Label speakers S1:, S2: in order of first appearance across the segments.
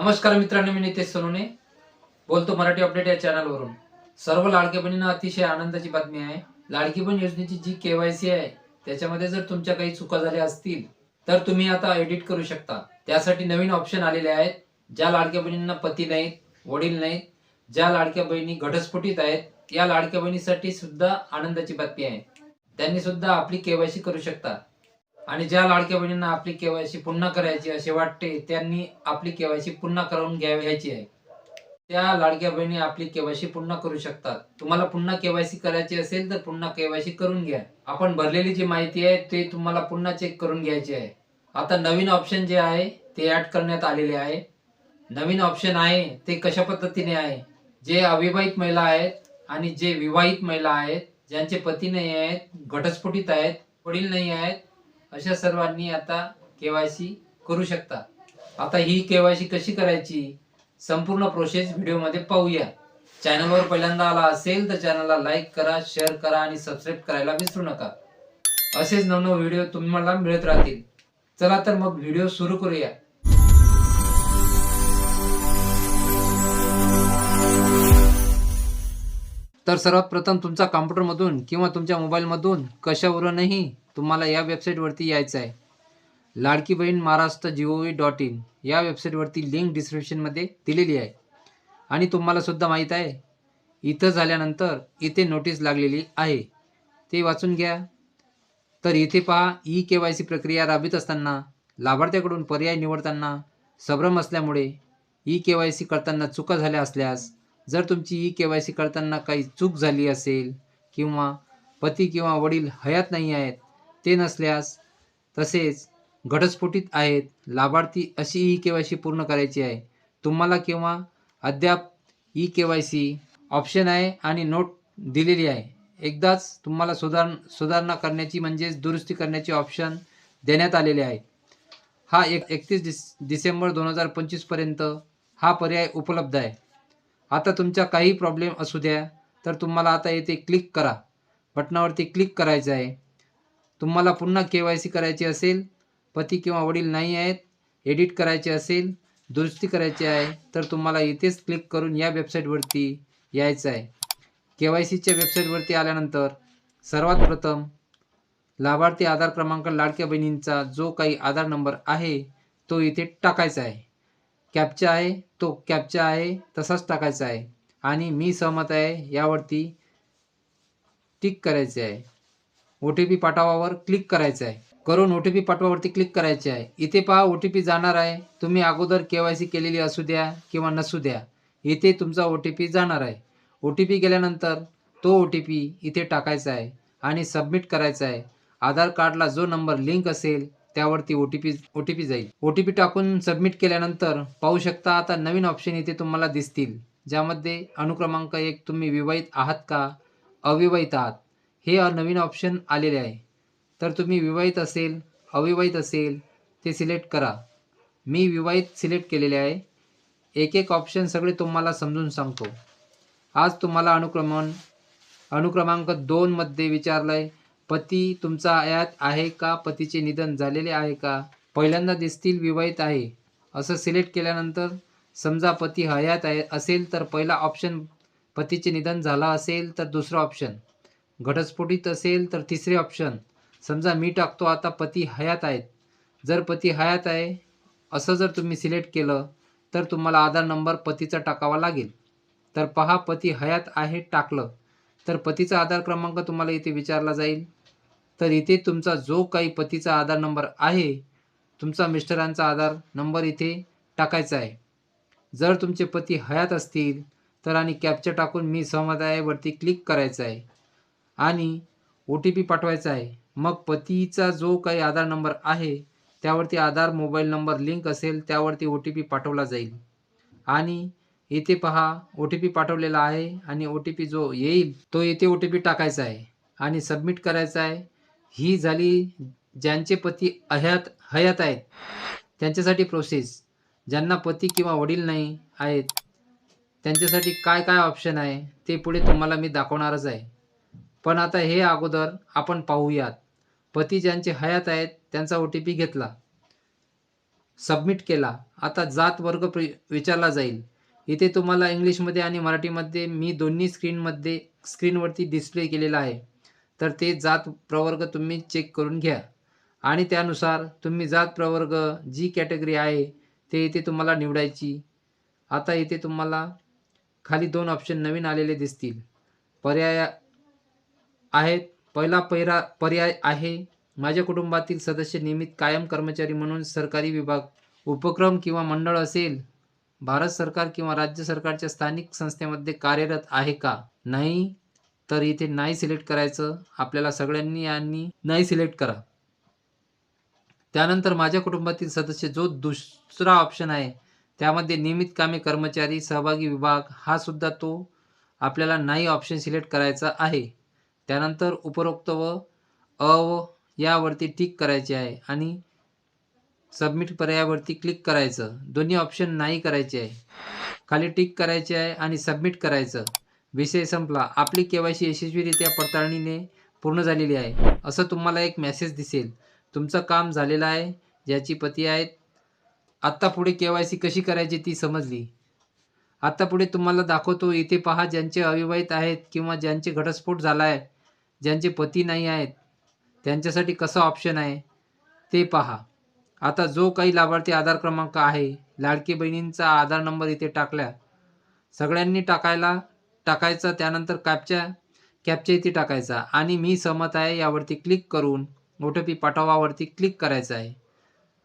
S1: नमस्कार मित्रांनो मी नितेश सोनुने बोलतो मराठी अपडेट या चॅनलवरून. सर्व लाडक्या बहिणींना अतिशय आनंदाची बातमी आहे. लाडकी बहीण योजनेची जी केवायसी आहे त्याच्यामध्ये जर तुमच्या काही चुका झाल्या असतील तर तुम्ही आता एडिट करू शकता. त्यासाठी नवीन ऑप्शन आलेले आहेत. ज्या लाडक्या बहिणींना पती नाहीत वडील नाहीत ज्या लाडक्या बहिणी घटस्फोटीत आहेत या लाडक्या बहिणीसाठी सुद्धा आनंदाची बातमी आहे. त्यांनी सुद्धा आपली केवायसी करू शकता. आणि ज्या लाडक्या बहिणींना आपली केवायसी पुन्हा करायची असे वाटते त्यांनी आपली केवायसी पुन्हा करून घ्यायची आहे. त्या लाडक्या बहिणी आपली केवायसी पुन्हा करू शकतात. तुम्हाला पुन्हा केवायसी करायची असेल तर पुन्हा केवायसी करून घ्या. आपण भरलेली जी माहिती आहे ते तुम्हाला पुन्हा चेक करून घ्यायची आहे. आता नवीन ऑप्शन जे आहे ते ऍड करण्यात आलेले आहे. नवीन ऑप्शन आहे ते कशा पद्धतीने आहे? जे अविवाहित महिला आहेत आणि जे विवाहित महिला आहेत ज्यांचे पती नाही आहेत घटस्फोटीत आहेत वडील नाही आहेत अशा सर्वांनी आता केवायसी करू शकता. आता ही केवायसी कशी करायची? संपूर्ण प्रोसेस व्हिडिओमध्ये पाहूया. चॅनलवर पहिल्यांदा आला असेल तर चॅनलला लाईक करा शेअर करा आणि सबस्क्राईब करायला विसरू नका. असेच नवनव व्हिडिओ तुम्हाला मिळत राहतील. चला तर मग व्हिडिओ सुरू करूया. तर सर्वात प्रथम तुमचा कॉम्प्युटरमधून किंवा तुमच्या मोबाईलमधून कशावरूनही तुम्हाला या वेबसाईटवरती यायचं आहे. लाडकी बहीण Maharashtra G O V dot in या वेबसाईटवरती लिंक डिस्क्रिप्शनमध्ये दिलेली आहे. आणि तुम्हालासुद्धा माहीत आहे इथं झाल्यानंतर इथे नोटीस लागलेली आहे. ते वाचून घ्या. तर इथे पहा ई के वाय सी प्रक्रिया राबवित असताना लाभार्थ्याकडून पर्याय निवडताना संभ्रम असल्यामुळे ई के वाय सी करताना चुका झाल्या असल्यास जर तुमची ई के वाय सी करताना काही चूक झाली असेल किंवा पती किंवा वडील हयात नाही आहेत ते नसल्यास तसेच घटस्फोटीत आहेत लाभार्थी अशी ई के वाय सी पूर्ण करायची आहे. तुम्हाला किंवा अद्याप E K Y C option आहे आणि नोट दिलेली आहे. एकदाच तुम्हाला सुधार सुधारणा करण्याची म्हणजेच दुरुस्ती करण्याची ऑप्शन देण्यात आलेले आहे. हा एक एकतीस डिस डिसेंबर दोन हजार पंचवीसपर्यंत हा पर्याय उपलब्ध आहे. आता तुमचा काही प्रॉब्लेम असू द्या तर तुम्हाला आता येथे क्लिक करा. बटनावरती क्लिक करायचं आहे. तुम्हाला पुन्हा के वाय सी करायची असेल पती किंवा वडील नाही आहेत एडिट करायचे असेल दुरुस्ती करायची आहे तर तुम्हाला इथेच क्लिक करून या वेबसाईटवरती यायचं आहे. के वाय सीच्या वेबसाईटवरती आल्यानंतर सर्वात प्रथम लाभार्थी आधार क्रमांक लाडक्या बहिणींचा जो काही आधार नंबर आहे तो इथे टाकायचा आहे. कॅपचा आहे तो कॅपचा आहे तसाच टाकायचा आहे. आणि मी सहमत आहे यावरती टिक करायचे आहे. ओ टी पी पाठवावर क्लिक करायचं आहे. करून ओ टी पी पाठवावरती क्लिक करायचे आहे. इथे पहा ओ टी पी जाणार आहे. तुम्ही अगोदर के वाय सी केलेली असू द्या किंवा नसू द्या इथे तुमचा ओ टी पी जाणार आहे. ओ टी पी गेल्यानंतर तो ओ टी पी इथे टाकायचा आहे आणि सबमिट करायचा आहे. आधार कार्डला जो नंबर लिंक असेल त्यावरती O T P O T P जाईल. ओ टी पी टाकून सबमिट केल्यानंतर पाहू शकता आता नवीन ऑप्शन इथे तुम्हाला दिसतील ज्यामध्ये अनुक्रमांक एक तुम्ही विवाहित आहात का? अविवाहित आहात. हे नवीन ऑप्शन आलेले आहे. तर तुम्ही विवाहित असेल अविवाहित असेल ते सिलेक्ट करा. मी विवाहित सिलेक्ट केलेले आहे. एक एक ऑप्शन सगळे तुम्हाला समजून सांगतो. आज तुम्हाला अनुक्रमण अनुक्रमांक दोनमध्ये विचारलं आहे पती तुमचा आयात आहे का? पतीचे निधन झालेले आहे का? पहिल्यांदा दिसतील विवाहित आहे. असं सिलेक्ट केल्यानंतर समजा पती हयात आहे असेल तर पहिला ऑप्शन पतीचे निधन झालं असेल तर दुसरा ऑप्शन घटस्फोटीत असेल तर तिसरे ऑप्शन समजा मी टाकतो आता पती हयात आहेत. जर पती हयात आहे असं जर तुम्ही सिलेक्ट केलं तर तुम्हाला आधार नंबर पतीचा टाकावा लागेल. तर पहा पती हयात आहे टाकलं. तर पतीचा आधार क्रमांक तुम्हाला इथे विचारला जाईल. तर इथे तुमचा जो काही पतीचा आधार नंबर आहे तुमचा मिस्टरांचा आधार नंबर इथे टाकायचा आहे. जर तुमचे पती हयात असतील तर आणि कॅप्चर टाकून मी सहमत आहे वरती क्लिक करायचं आहे. आणि ओ टी पी पाठवायचा आहे. मग पतीचा जो काही आधार नंबर आहे त्यावरती आधार मोबाईल नंबर लिंक असेल त्यावरती ओ टी पी पाठवला जाईल. आणि येथे पहा ओ टी पी पाठवलेला आहे आणि ओ टी पी जो येईल तो येथे ओ टी पी टाकायचा आहे आणि सबमिट करायचा आहे. ही झाली ज्यांचे पती अहयात हयात आहेत त्यांच्यासाठी प्रोसेस ज्यांना पती किंवा वडील नाही आहेत त्यांच्यासाठी काय काय ऑप्शन आहे ते पुढे तुम्हाला मी दाखवणारच आहे. पण आता हे अगोदर आपण पाहूयात. पती ज्यांचे हयात आहेत त्यांचा ओ टी पी घेतला. सबमिट केला. आता जात वर्ग प्र विचारला जाईल. इथे तुम्हाला इंग्लिशमध्ये आणि मराठीमध्ये मी दोन्ही स्क्रीनमध्ये स्क्रीनवरती डिस्प्ले केलेला आहे. तर ते जात प्रवर्ग तुम्ही चेक करून घ्या. आणि त्यानुसार तुम्ही जात प्रवर्ग जी कॅटेगरी आहे ते इथे तुम्हाला निवडायची. आता इथे तुम्हाला खाली दोन ऑप्शन नवीन आलेले दिसतील. पर्याया आहेत. पहिला पैरा पर्याय आहे. माझ्या कुटुंबातील सदस्य नियमित कायम कर्मचारी म्हणून सरकारी विभाग उपक्रम किंवा मंडळ असेल. भारत सरकार किंवा राज्य सरकारच्या स्थानिक संस्थेमध्ये कार्यरत आहे का? नाही. तर इथे नाही सिलेक्ट करायचं. आपल्याला सगळ्यांनी आणि नाही सिलेक्ट करा. त्यानंतर माझ्या कुटुंबातील सदस्य जो दुसरा ऑप्शन आहे त्यामध्ये नियमित कामे कर्मचारी सहभागी विभाग हा सुद्धा तो आपल्याला नाही ऑप्शन सिलेक्ट करायचा आहे. त्यानंतर उपरोक्त व अ व यावरती टिक करायचे आहे आणि सबमिट पर्यायावरती क्लिक करायचं. दोन्ही ऑप्शन नाही करायचे आहे. खाली टिक करायचे आहे आणि सबमिट करायचं. विषय संपला. आपली के वाय सी यशस्वीरित्या पडताळणीने पूर्ण झालेली आहे. असं तुम्हाला एक मेसेज दिसेल. तुमचं काम झालेलं आहे ज्याची पती आहेत. आत्ता पुढे के वाय सी कशी करायची ती समजली. आता पुढे तुम्हाला दाखवतो. इथे पहा ज्यांचे अविवाहित आहेत किंवा ज्यांचे घटस्फोट झाला आहे ज्यांचे पती नाही आहेत त्यांच्यासाठी कसं ऑप्शन आहे ते पहा. आता जो काही लाभार्थी आधार क्रमांक आहे लाडकी बहिणींचा आधार नंबर इथे टाकल्या सगळ्यांनी टाकायला टाकायचा त्यानंतर कॅपच्या कॅपच्या इथे टाकायचा. आणि मी सहमत आहे यावरती क्लिक करून ओ टी पी पाठवावरती क्लिक करायचं आहे.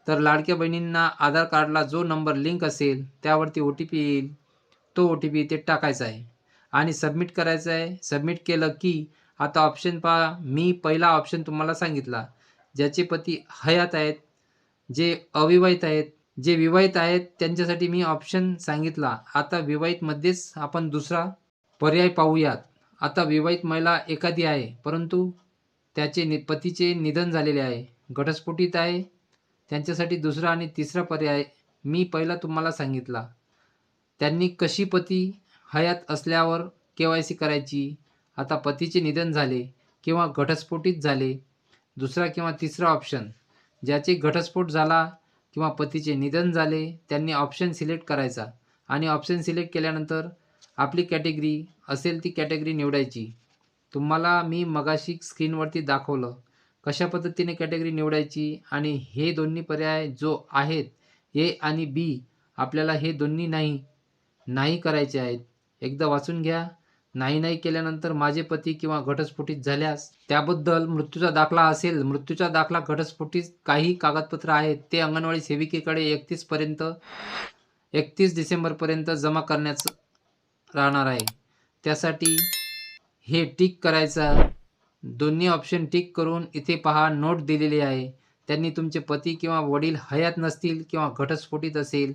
S1: तर लाडक्या बहिणींना आधार कार्डला जो नंबर लिंक असेल त्यावरती ओ टी पी येईल. तो ओ टी पी इथे टाकायचा आहे. आणि सबमिट करायचं आहे. सबमिट केलं की आता ऑप्शन पहा. मी पहिला ऑप्शन तुम्हाला सांगितला. ज्याचे पती हयात आहेत जे अविवाहित आहेत जे विवाहित आहेत त्यांच्यासाठी मी ऑप्शन सांगितला. आता विवाहितमध्येच आपण दुसरा पर्याय पाहूयात. आता विवाहित महिला एखादी आहे परंतु त्याचे नि पतीचे निधन झालेले आहे. घटस्फोटित आहे. त्यांच्यासाठी दुसरा आणि तिसरा पर्याय मी पहिला तुम्हाला सांगितला. त्यांनी कशी पती हयात असल्यावर के वाय सी करायची? आता पतीचे निधन झाले किंवा घटस्फोटित झाले. दुसरा किंवा तिसरा ऑप्शन ज्याचे घटस्फोट झाला किंवा पतीचे निधन झाले त्यांनी ऑप्शन सिलेक्ट करायचा. आणि ऑप्शन सिलेक्ट केल्यानंतर आपली कॅटेगरी असेल ती कॅटेगरी निवडायची. तुम्हाला मी मगाशी स्क्रीनवरती दाखवलं कशा पद्धतीने कॅटेगरी निवडायची आणि हे दोन्ही पर्याय जो आहेत ए आणि बी आपल्याला हे दोन्ही नाही नाही करायचे आहेत. एकदा वाचून घ्या. नाही नाही केल्यानंतर माझे पती किंवा घटस्फोटीत झाल्यास त्याबद्दल मृत्यूचा दाखला असेल मृत्यूचा दाखला घटस्फोटीत काही कागदपत्र आहेत ते अंगणवाडी सेविकेकडे एकतीसपर्यंत एकतीस डिसेंबरपर्यंत जमा करण्याचं राहणार आहे. त्यासाठी हे टिक करायचं. दोन्ही ऑप्शन टिक करून इथे पहा नोट दिलेली आहे. त्यांनी तुमचे पती किंवा वडील हयात नसतील किंवा घटस्फोटीत असेल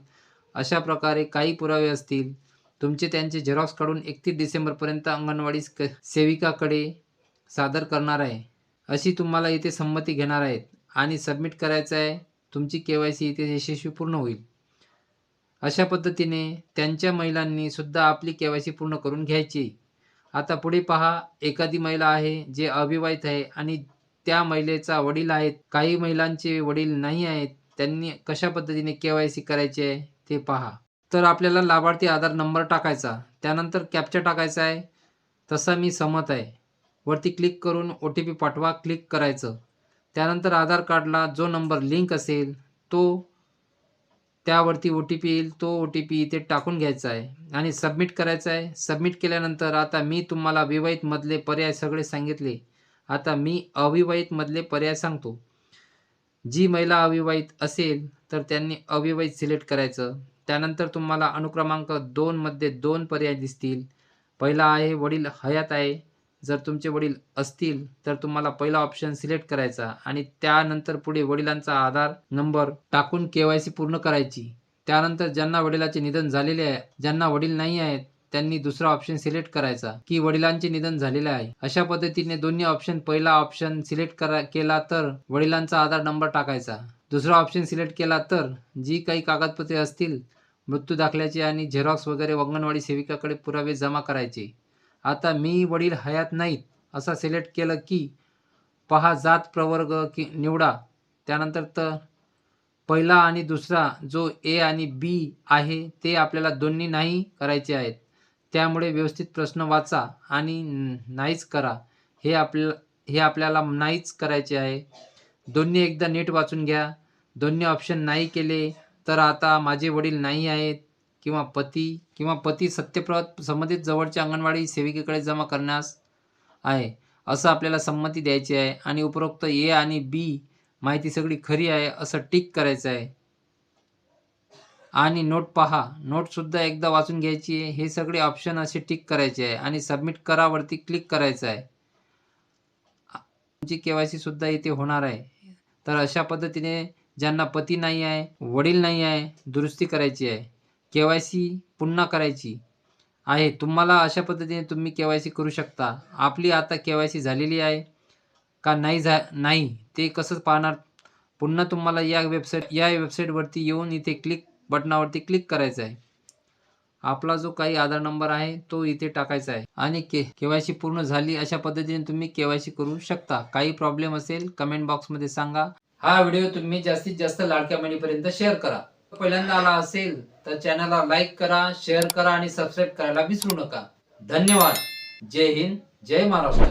S1: अशा प्रकारे काही पुरावे असतील. तुमचे त्यांचे झेरॉक्स काढून एकतीस डिसेंबरपर्यंत अंगणवाडी सेविकाकडे सादर करणार आहे. अशी तुम्हाला इथे संमती घेणार आहेत. आणि सबमिट करायचं आहे तुमची के वाय सी इथे यशस्वी पूर्ण होईल. अशा पद्धतीने त्यांच्या महिलांनी सुद्धा आपली के वाय सी पूर्ण करून घ्यायची. आता पुढे पहा एखादी महिला आहे जे अविवाहित आहे आणि त्या महिलेचा वडील आहेत. काही महिलांचे वडील नाही आहेत. त्यांनी कशा पद्धतीने के वाय सी करायची आहे ते पहा. तर आपल्याला लाभार्थी आधार नंबर टाकायचा. त्यानंतर कॅप्चा टाकायचा आहे. तसा मी सहमत आहे. वरती क्लिक करून ओ टी पी पाठवा क्लिक करायचं. त्यानंतर आधार कार्डला जो नंबर लिंक असेल तो त्यावरती ओ टी पी येईल. तो ओ टी पी इथे टाकून घ्यायचा आहे. आणि सबमिट करायचा आहे. सबमिट केल्यानंतर आता मी तुम्हाला विवाहितमधले पर्याय सगळे सांगितले. आता मी अविवाहितमधले पर्याय सांगतो. जी महिला अविवाहित असेल तर त्यांनी अविवाहित सिलेक्ट करायचं. त्यानंतर तुम्हाला अनुक्रमांक दोनमध्ये दोन पर्याय दिसतील. पहिला आहे वडील हयात आहे. जर तुमचे वडील असतील तर तुम्हाला पहिला ऑप्शन सिलेक्ट करायचा आणि त्यानंतर पुढे वडिलांचा आधार नंबर टाकून के पूर्ण करायची. त्यानंतर ज्यांना वडिलाचे निधन झालेले आहे ज्यांना वडील नाही आहेत त्यांनी दुसरा ऑप्शन सिलेक्ट करायचा की वडिलांचे निधन झालेले आहे. अशा पद्धतीने दोन्ही ऑप्शन पहिला ऑप्शन सिलेक्ट करा केला तर वडिलांचा आधार नंबर टाकायचा. दुसरा ऑप्शन सिलेक्ट केला तर जी काही कागदपत्रे असतील मृत्यू दाखल्याचे आणि झेरॉक्स वगैरे अंगणवाडी सेविकाकडे पुरावे जमा करायचे. आता मी वडील हयात नाहीत असा सिलेक्ट केलं की पहा जात प्रवर्ग की निवडा. त्यानंतर तर पहिला आणि दुसरा जो ए आणि बी आहे ते आपल्याला दोन्ही नाही करायचे आहेत. त्यामुळे व्यवस्थित प्रश्न वाचा आणि नाहीच करा. हे आपल्या हे आपल्याला नाहीच करायचे आहे. दोन्ही एकदा नीट वाचून घ्या. दोन्ही ऑप्शन नाही केले तर आता माझे वडील नाही आहेत किंवा पती किंवा पती सत्यप्रत संबंधित जवळच्या अंगणवाडी सेविकेकडे जमा करण्यास आहे असं आपल्याला संमती द्यायची आहे आणि उपरोक्त ए आणि बी माहिती सगळी खरी आहे असं टिक करायचं आहे. आणि नोट पहा नोटसुद्धा एकदा वाचून घ्यायची आहे हे सगळे ऑप्शन असे टिक करायचे आहे आणि सबमिट करावरती क्लिक करायचं आहे. तुमची के वाय सी सुद्धा इथे होणार आहे. तर अशा पद्धतीने ज्यांना पती नाही आहे वडील नाही आहे दुरुस्ती करायची आहे के वाय सी पुन्हा करायची आहे तुम्हाला अशा पद्धतीने तुम्ही के वाय सी करू शकता. आपली आता के वाय सी झालेली आहे का नाही झा नाही ते कसं पाहणार? पुन्हा तुम्हाला या वेबसाईट या वेबसाईटवरती येऊन इथे क्लिक बटनावरती क्लिक करायचं आहे. आपला जो काही आधार नंबर आहे तो इथे टाकायचा आहे. आणि के के वाय सी पूर्ण झाली अशा पद्धतीने तुम्ही के वाय सी करू शकता. काही प्रॉब्लेम असेल कमेंट बॉक्समध्ये सांगा. हा व्हिडिओ तुम्ही जास्तीत जास्त लाडक्या बहिणीपर्यंत शेअर करा. पहिल्यांदा आला असेल तर चॅनलला लाईक करा शेअर करा आणि सबस्क्राईब करायला विसरू नका. धन्यवाद. जय हिंद. जय महाराष्ट्र.